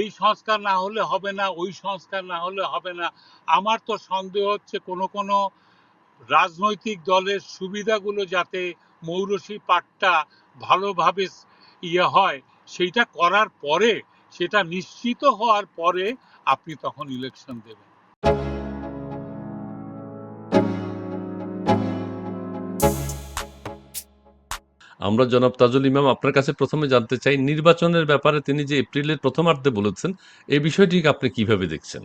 এই সংস্কার না হলে হবে না, ওই সংস্কার না হলে হবে না। আমার তো সন্দেহ হচ্ছে কোন কোন রাজনৈতিক দলের সুবিধাগুলো যাতে মৌরসী পাটটা ভালোভাবে ইয়ে হয়, সেইটা করার পরে, সেটা নিশ্চিত হওয়ার পরে আপনি তখন ইলেকশন দেবেন। আমরা জনাব তাজুল ইমাম আপনার কাছে প্রথমে জানতে চাই নির্বাচনের ব্যাপারে তিনি যে এপ্রিলের প্রথমার্ধে বলেছেন এই বিষয়টিকে আপনি কীভাবে দেখছেন?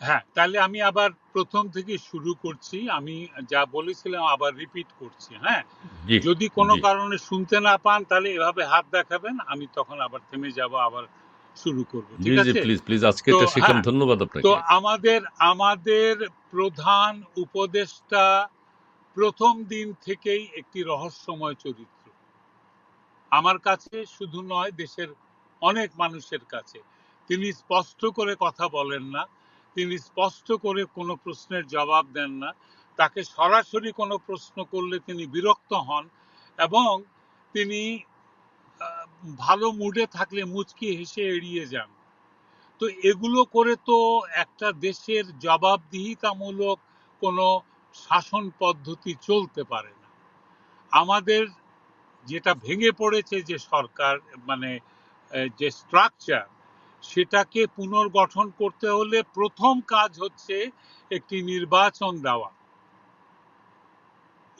হ্যাঁ তাহলে আমি আবার প্রথম থেকে শুরু করছি। আমি যা বলেছিলাম আবার রিপিট করছি হ্যাঁ? যদি কোনো কারণে শুনতে না পান তাহলে এভাবে হাত দেখাবেন আমি তখন আবার থেমে যাব আবার শুরু করব ঠিক আছে? প্লিজ প্লিজ আজকে তো, এটা শিখান হ্যাঁ, ধন্যবাদ তো আমাদের আমাদের প্রধান উপদেষ্টা প্রথম দিন থেকেই একটি রহস্যময় চরিত্র। আমার কাছে শুধু নয়, দেশের অনেক মানুষের কাছে। তিনি স্পষ্ট করে কথা বলেন না, তিনি স্পষ্ট করে কোনো প্রশ্নের জবাব দেন না। তাকে সরাসরি কোনো প্রশ্ন করলে তিনি বিরক্ত হন এবং তিনি ভালো মুডে থাকলে মুচকি হেসে এড়িয়ে যান। তো এগুলো করে তো একটা দেশের জবাবদিহিতামূলক কোনো শাসন পদ্ধতি চলতে পারে না। আমাদের যেটা ভেঙে পড়েছে যে সরকার মানে যে স্ট্রাকচার সেটাকে পুনর্গঠন করতে হলে প্রথম কাজ হচ্ছে একটি নির্বাচন দেওয়া।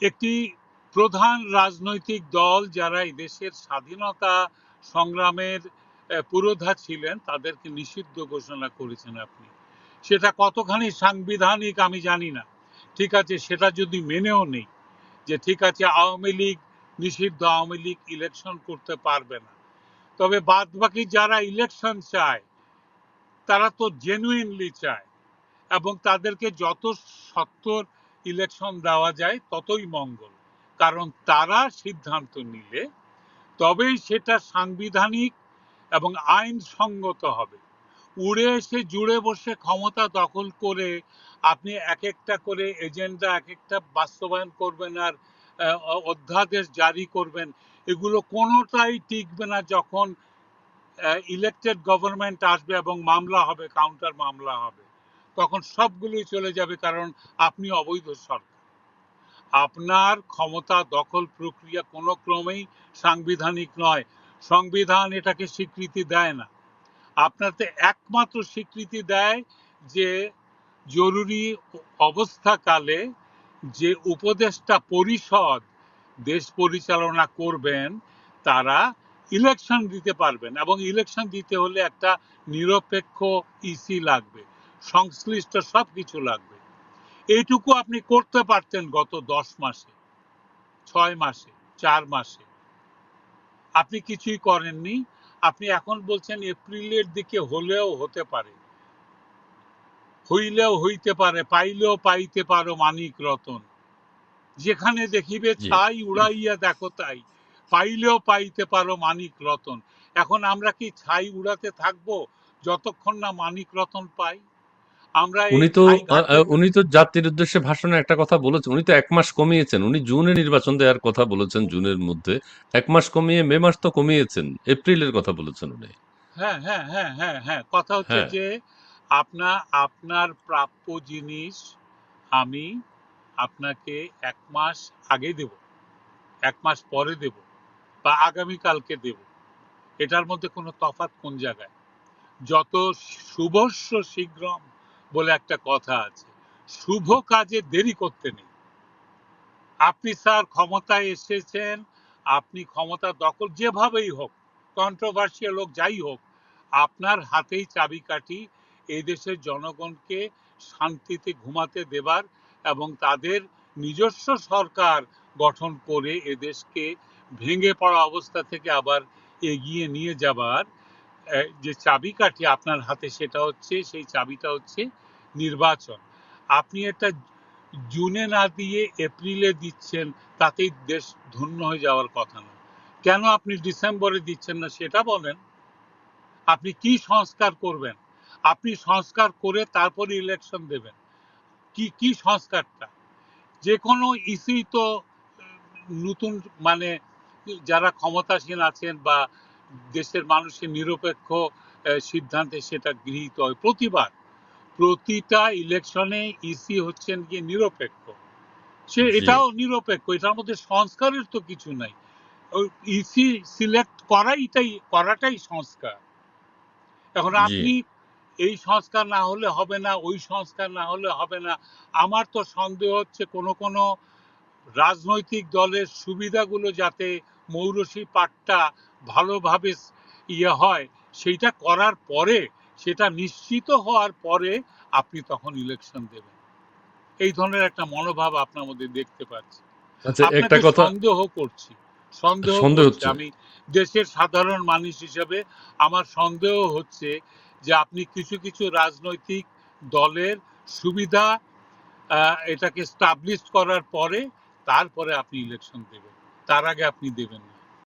একটি প্রধান রাজনৈতিক দল যারা এই দেশের স্বাধীনতা সংগ্রামের পুরোধা ছিলেন, তাদেরকে নিষিদ্ধ ঘোষণা করেছেন আপনি। সেটা কতখানি সাংবিধানিক আমি জানি না। ঠিক আছে, সেটা যদি মেনেও নেই, যে ঠিক আছে, আওয়ামী লীগ, নিষিদ্ধ আওয়ামী লীগ ইলেকশন করতে পারবে না। তবে বাদ বাকি যারা ইলেকশন চায়, তারা তো জেনুইনলি চায়। এবং তাদেরকে যত সত্তর ইলেকশন দেওয়া যায়, ততই মঙ্গল। কারণ তারা সিদ্ধান্ত নিলে, তবেই সেটা সাংবিধানিক এবং আইনসঙ্গত হবে। উড়ে এসে জুড়ে বসে ক্ষমতা দখল করে আপনি এক একটা করে এজেন্ডা এক একটা বাস্তবায়ন করবেন আর অধ্যাদেশ জারি করবেন। এগুলো কোনোটাই টিকবে না যখন ইলেকটেড গভর্নমেন্ট আসবে এবং মামলা হবে কাউন্টার মামলা হবে। তখন সবগুলোই চলে যাবে কারণ আপনি অবৈধ সরকার। আপনার ক্ষমতা দখল প্রক্রিয়া কোনো ক্রমেই সাংবিধানিক নয়। সংবিধান এটাকে স্বীকৃতি দেয় না। আপনাতে একমাত্র স্বীকৃতি দেয় যে জরুরি অবস্থাকালে যে উপদেষ্টা পরিষদ দেশ পরিচালনা করবেন, তারা ইলেকশন দিতে পারবেন এবং ইলেকশন দিতে হলে একটা নিরপেক্ষ ইসি লাগবে, সংশ্লিষ্ট সব কিছু লাগবে। এইটুকু আপনি করতে পারতেন গত দশ মাসে, ছয় মাসে, চার মাসে। আপনি কিছুই করেননি আপনি এখন বলছেন এপ্রিলের দিকে হলেও হতে পারে। হইলেও হইতে পারে পাইলেও পাইতে পারো মানিক রতন। যেখানে দেখিবে তাই ছাই উড়াইয়া দেখো তাই পাইলেও পাইতে পারো মানিক রতন। এখন আমরা কি ছাই উড়াতে থাকব যতক্ষণ না মানিক রতন পাই আমরা উনি তো উনি তো জাতির উদ্দেশ্যে ভাষণে একটা কথা বলেছেন। উনি তো এক মাস কমিয়েছেন। উনি জুনে নির্বাচন দেওয়ার কথা বলেছেন জুনের মধ্যে। এক মাস কমিয়ে মে মাস তো কমিয়েছেন। এপ্রিলের কথা বলেছেন উনি। হ্যাঁ হ্যাঁ হ্যাঁ হ্যাঁ হ্যাঁ। কথা হচ্ছে হ্যাঁ। যে আপনার আপনার প্রাপ্য জিনিস আমি আপনাকে এক মাস আগে দেব। এক মাস পরে দেব বা আগামী কালকে দেব। এটার মধ্যে কোনো তফাৎ কোন জায়গায়? যত শুভস্য শীঘ্রম বলে একটা কথা আছে। শুভ কাজে দেরি করতে নেই। আপনি স্যার ক্ষমতায় এসেছেন, আপনি ক্ষমতা দখল যেভাবেই হোক কন্ট্রোভার্সিয়াল হোক, যাই হোক, আপনার হাতেই চাবিকাঠি এই দেশের জনগণকে শান্তিতে ঘুমাতে দেবার এবং তাদের নিজস্ব সরকার গঠন করে এদেশকে ভেঙে পড়া অবস্থা থেকে আবার এগিয়ে নিয়ে যাবার যে চাবিকাঠি আপনার হাতে সেটা হচ্ছে, সেই চাবিটা হচ্ছে নির্বাচন। আপনি এটা জুনে না দিয়ে এপ্রিলে দিচ্ছেন, তাতেই দেশ ধন্য হয়ে যাওয়ার কথা না। কেন আপনি ডিসেম্বরে দিচ্ছেন না সেটা বলেন। আপনি কি সংস্কার করবেন? আপনি সংস্কার করে তারপরে ইলেকশন দেবেন। কি কি সংস্কারটা? যে কোনো ইসি তো নতুন মানে যারা ক্ষমতাসীন আছেন বা দেশের মানুষের নিরপেক্ষ সিদ্ধান্তে সেটা গৃহীত হয়। প্রতিবার প্রতিটা ইলেকশনে ইসি হচ্ছেন গিয়ে নিরপেক্ষ। সে এটাও নিরপেক্ষ এটার মধ্যে সংস্কারের তো কিছু নাই। ইসি সিলেক্ট করাইটাই করাটাই সংস্কার। এখন। আপনি এই সংস্কার না হলে হবে না ওই সংস্কার না হলে হবে না আমার তো সন্দেহ হচ্ছে কোন কোন রাজনৈতিক দলের সুবিধাগুলো যাতে মৌরসি পাটটা ভালোভাবে ইয়ে হয় সেইটা করার পরে সেটা নিশ্চিত হওয়ার পরে আপনি তখন ইলেকশন দেবেন। এই ধরনের একটা মনোভাব আপনার মধ্যে দেখতে পাচ্ছি। আচ্ছা একটা কথা সন্দেহ করছি সন্দেহ হচ্ছে। আমি দেশের সাধারণ মানুষ হিসেবে আমার সন্দেহ হচ্ছে যে আপনি কিছু কিছু রাজনৈতিক দলের সুবিধা আহ, এটাকে স্টাবলিশ করার পরে তারপরে আপনি ইলেকশন দেবেন। তার আগে আপনি দেবেন।